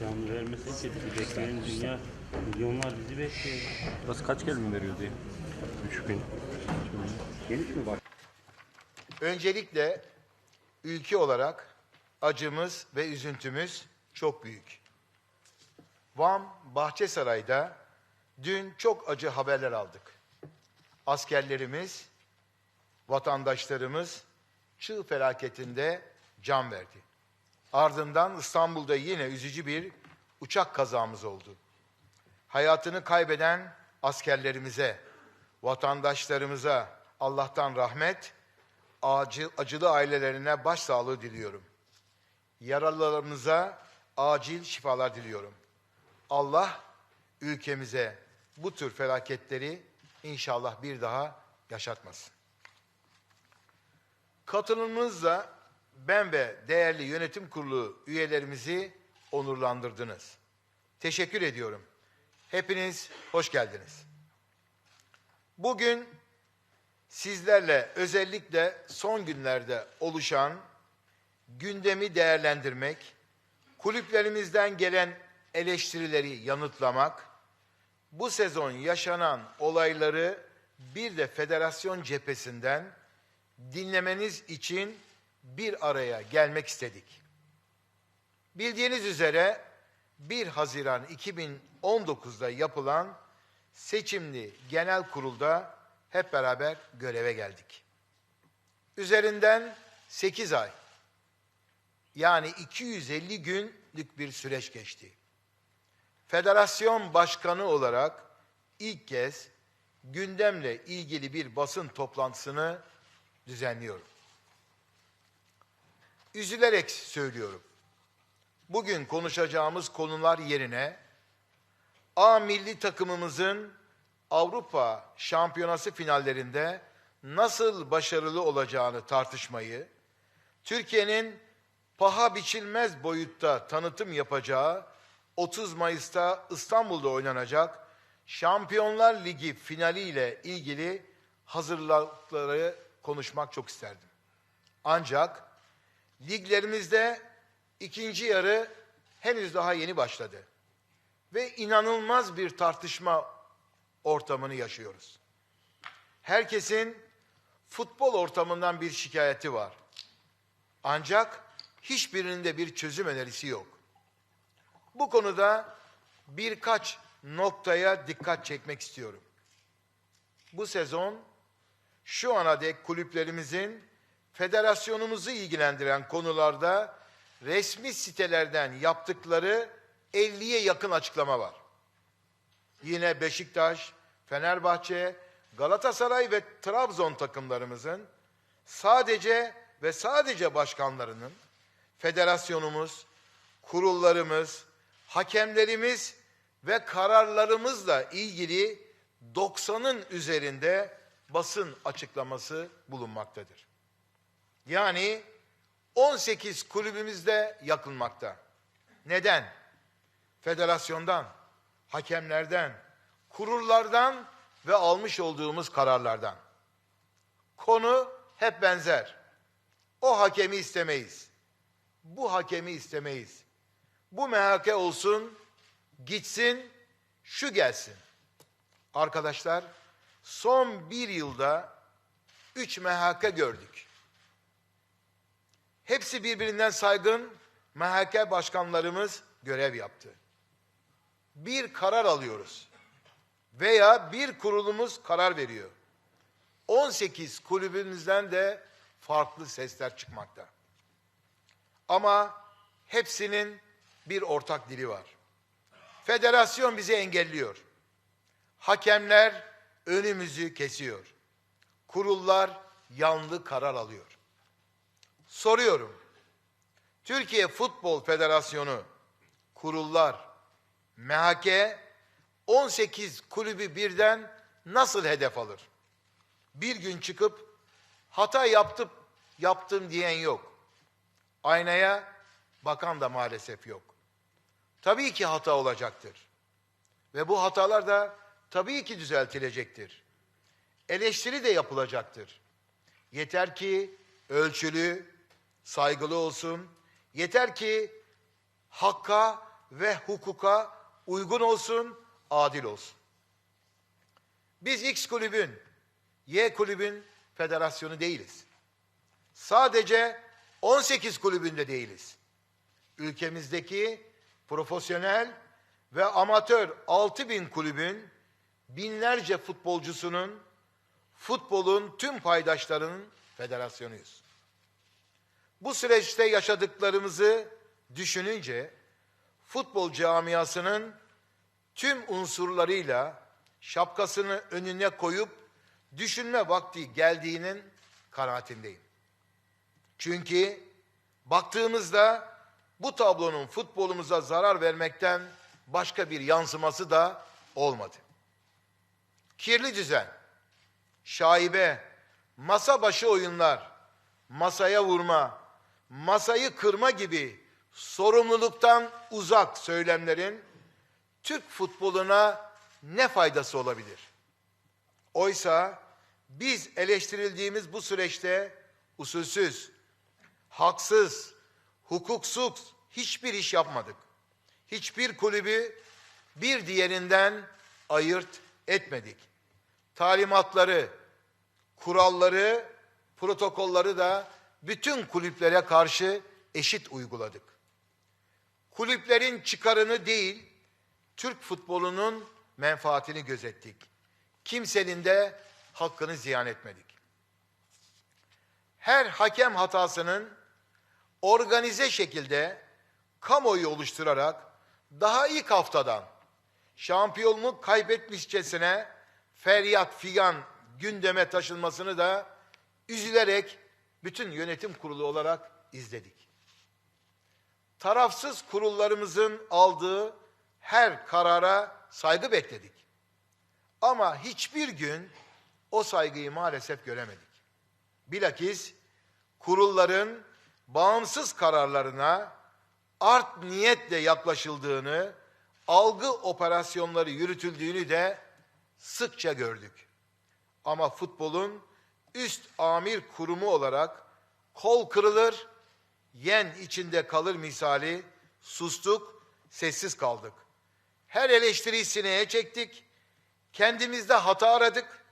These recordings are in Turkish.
Can vermesek ki bizi bekleyen dünya milyonlar bizi bekliyor. Burası kaç kelime veriyor diye? 3000. Geniş mi bak? Öncelikle ülke olarak acımız ve üzüntümüz çok büyük. Van Bahçesaray'da dün çok acı haberler aldık. Askerlerimiz, vatandaşlarımız çığ felaketinde can verdi. Ardından İstanbul'da yine üzücü bir uçak kazamız oldu. Hayatını kaybeden askerlerimize, vatandaşlarımıza Allah'tan rahmet, acil, acılı ailelerine başsağlığı diliyorum. Yaralılarımıza acil şifalar diliyorum. Allah ülkemize bu tür felaketleri inşallah bir daha yaşatmasın. Katılımınızla ben ve değerli yönetim kurulu üyelerimizi onurlandırdınız. Teşekkür ediyorum. Hepiniz hoş geldiniz. Bugün sizlerle özellikle son günlerde oluşan gündemi değerlendirmek, kulüplerimizden gelen eleştirileri yanıtlamak, bu sezon yaşanan olayları bir de federasyon cephesinden dinlemeniz için bir araya gelmek istedik. Bildiğiniz üzere 1 Haziran 2019'da yapılan seçimli genel kurulda hep beraber göreve geldik. Üzerinden 8 ay yani 250 günlük bir süreç geçti. Federasyon başkanı olarak ilk kez gündemle ilgili bir basın toplantısını düzenliyorum. Üzülerek söylüyorum. Bugün konuşacağımız konular yerine A milli takımımızın Avrupa Şampiyonası finallerinde nasıl başarılı olacağını tartışmayı, Türkiye'nin paha biçilmez boyutta tanıtım yapacağı 30 Mayıs'ta İstanbul'da oynanacak Şampiyonlar Ligi finali ile ilgili hazırlıkları konuşmak çok isterdim. Ancak liglerimizde ikinci yarı henüz daha yeni başladı ve inanılmaz bir tartışma ortamını yaşıyoruz. Herkesin futbol ortamından bir şikayeti var. Ancak hiçbirinin de bir çözüm önerisi yok. Bu konuda birkaç noktaya dikkat çekmek istiyorum. Bu sezon şu ana dek kulüplerimizin federasyonumuzu ilgilendiren konularda resmi sitelerden yaptıkları 50'ye yakın açıklama var. Yine Beşiktaş, Fenerbahçe, Galatasaray ve Trabzon takımlarımızın sadece ve sadece başkanlarının, federasyonumuz, kurullarımız, hakemlerimiz ve kararlarımızla ilgili 90'ın üzerinde basın açıklaması bulunmaktadır. Yani 18 kulübümüzde yakılmakta. Neden? Federasyondan, hakemlerden, kurullardan ve almış olduğumuz kararlardan. Konu hep benzer. O hakemi istemeyiz. Bu hakemi istemeyiz. Bu MHK olsun, gitsin, şu gelsin. Arkadaşlar, son bir yılda üç MHK gördük. Hepsi birbirinden saygın MHK başkanlarımız görev yaptı. Bir karar alıyoruz veya bir kurulumuz karar veriyor. 18 kulübümüzden de farklı sesler çıkmakta. Ama hepsinin bir ortak dili var. Federasyon bizi engelliyor. Hakemler önümüzü kesiyor. Kurullar yanlı karar alıyor. Soruyorum. Türkiye Futbol Federasyonu, kurullar, MHK 18 kulübü birden nasıl hedef alır? Bir gün çıkıp hata yaptım, yaptım diyen yok. Aynaya bakan da maalesef yok. Tabii ki hata olacaktır. Ve bu hatalar da tabii ki düzeltilecektir. Eleştiri de yapılacaktır. Yeter ki ölçülü, saygılı olsun. Yeter ki hakka ve hukuka uygun olsun, adil olsun. Biz X kulübün, Y kulübün federasyonu değiliz. Sadece 18 kulübünde değiliz. Ülkemizdeki profesyonel ve amatör 6000 kulübün binlerce futbolcusunun, futbolun tüm paydaşlarının federasyonuyuz. Bu süreçte yaşadıklarımızı düşününce futbol camiasının tüm unsurlarıyla şapkasını önüne koyup düşünme vakti geldiğinin kanaatindeyim. Çünkü baktığımızda bu tablonun futbolumuza zarar vermekten başka bir yansıması da olmadı. Kirli düzen, şaibe, masa başı oyunlar, masaya vurma, masayı kırma gibi sorumluluktan uzak söylemlerin Türk futboluna ne faydası olabilir? Oysa biz eleştirildiğimiz bu süreçte usulsüz, haksız, hukuksuz hiçbir iş yapmadık. Hiçbir kulübü bir diğerinden ayırt etmedik. Talimatları, kuralları, protokolları da bütün kulüplere karşı eşit uyguladık. Kulüplerin çıkarını değil, Türk futbolunun menfaatini gözettik. Kimsenin de hakkını ziyan etmedik. Her hakem hatasının organize şekilde kamuoyu oluşturarak daha ilk haftadan şampiyonluk kaybetmişçesine feryat figan gündeme taşınmasını da üzülerek bütün yönetim kurulu olarak izledik. Tarafsız kurullarımızın aldığı her karara saygı bekledik. Ama hiçbir gün o saygıyı maalesef göremedik. Bilakis kurulların bağımsız kararlarına art niyetle yaklaşıldığını, algı operasyonları yürütüldüğünü de sıkça gördük. Ama futbolun üst amir kurumu olarak kol kırılır, yen içinde kalır misali sustuk, sessiz kaldık. Her eleştiriyi sineye çektik, kendimizde hata aradık,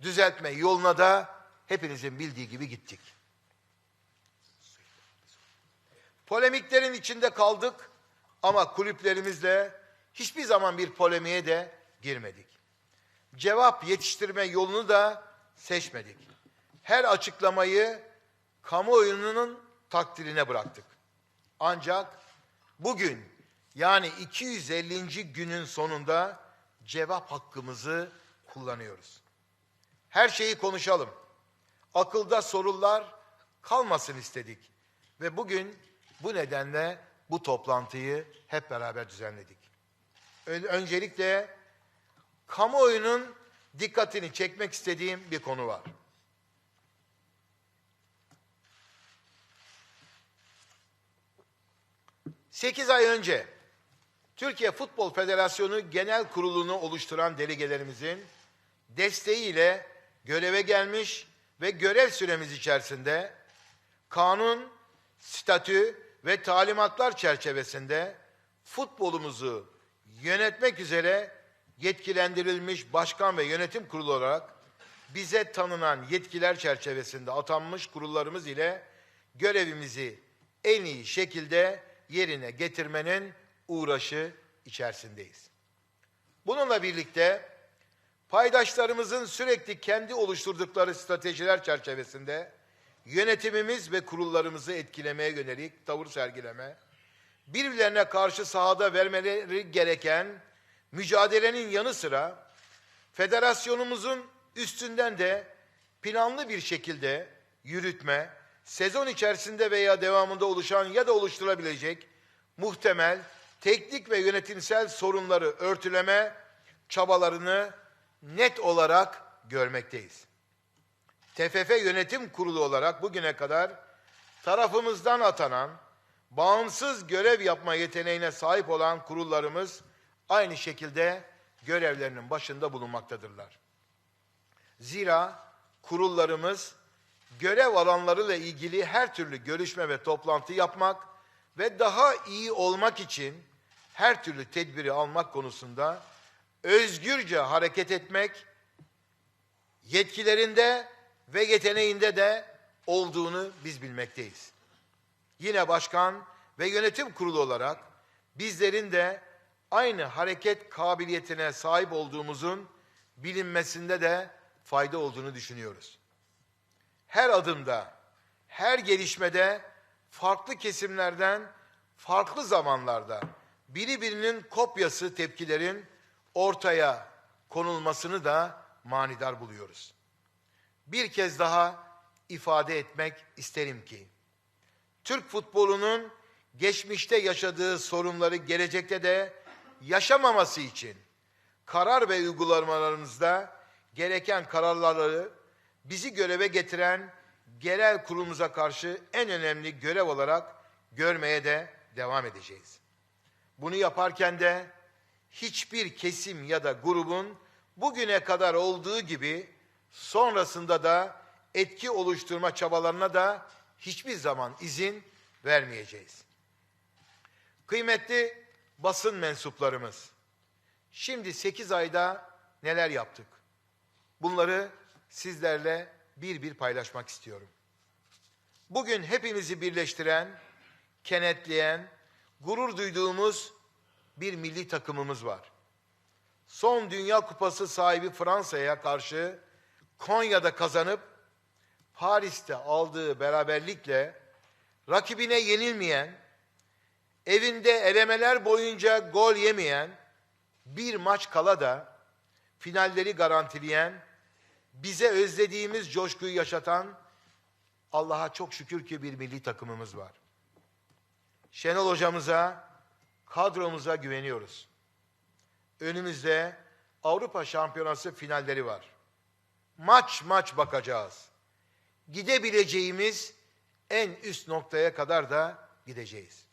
düzeltme yoluna da hepinizin bildiği gibi gittik. Polemiklerin içinde kaldık ama kulüplerimizle hiçbir zaman bir polemiğe de girmedik. Cevap yetiştirme yolunu da seçmedik. Her açıklamayı kamuoyunun takdirine bıraktık. Ancak bugün yani 250. günün sonunda cevap hakkımızı kullanıyoruz. Her şeyi konuşalım. Akılda sorular kalmasın istedik. Ve bugün bu nedenle bu toplantıyı hep beraber düzenledik. Ön- Öncelikle kamuoyunun dikkatini çekmek istediğim bir konu var. Sekiz ay önce Türkiye Futbol Federasyonu Genel Kurulu'nu oluşturan delegelerimizin desteğiyle göreve gelmiş ve görev süremiz içerisinde kanun, statü ve talimatlar çerçevesinde futbolumuzu yönetmek üzere yetkilendirilmiş başkan ve yönetim kurulu olarak bize tanınan yetkiler çerçevesinde atanmış kurullarımız ile görevimizi en iyi şekilde yerine getirmenin uğraşı içerisindeyiz. Bununla birlikte paydaşlarımızın sürekli kendi oluşturdukları stratejiler çerçevesinde yönetimimiz ve kurullarımızı etkilemeye yönelik tavır sergileme, birbirlerine karşı sahada vermeleri gereken mücadelenin yanı sıra federasyonumuzun üstünden de planlı bir şekilde yürütme, sezon içerisinde veya devamında oluşan ya da oluşturabilecek muhtemel teknik ve yönetimsel sorunları örtüleme çabalarını net olarak görmekteyiz. TFF Yönetim Kurulu olarak bugüne kadar tarafımızdan atanan, bağımsız görev yapma yeteneğine sahip olan kurullarımız aynı şekilde görevlerinin başında bulunmaktadırlar. Zira kurullarımız görev alanlarıyla ilgili her türlü görüşme ve toplantı yapmak ve daha iyi olmak için her türlü tedbiri almak konusunda özgürce hareket etmek yetkilerinde ve yeteneğinde de olduğunu biz bilmekteyiz. Yine başkan ve yönetim kurulu olarak bizlerin de aynı hareket kabiliyetine sahip olduğumuzun bilinmesinde de fayda olduğunu düşünüyoruz. Her adımda, her gelişmede farklı kesimlerden, farklı zamanlarda biri birinin kopyası tepkilerin ortaya konulmasını da manidar buluyoruz. Bir kez daha ifade etmek isterim ki, Türk futbolunun geçmişte yaşadığı sorunları gelecekte de yaşamaması için karar ve uygulamalarımızda gereken kararları bizi göreve getiren genel kurulumuza karşı en önemli görev olarak görmeye de devam edeceğiz. Bunu yaparken de hiçbir kesim ya da grubun bugüne kadar olduğu gibi sonrasında da etki oluşturma çabalarına da hiçbir zaman izin vermeyeceğiz. Kıymetli basın mensuplarımız, şimdi 8 ayda neler yaptık? Bunları sizlerle bir bir paylaşmak istiyorum. Bugün hepimizi birleştiren, kenetleyen, gurur duyduğumuz bir milli takımımız var. Son Dünya Kupası sahibi Fransa'ya karşı Konya'da kazanıp Paris'te aldığı beraberlikle rakibine yenilmeyen, evinde elemeler boyunca gol yemeyen, bir maç kala da finalleri garantileyen, bize özlediğimiz coşkuyu yaşatan Allah'a çok şükür ki bir milli takımımız var. Şenol hocamıza, kadromuza güveniyoruz. Önümüzde Avrupa Şampiyonası finalleri var. Maç maç bakacağız. Gidebileceğimiz en üst noktaya kadar da gideceğiz.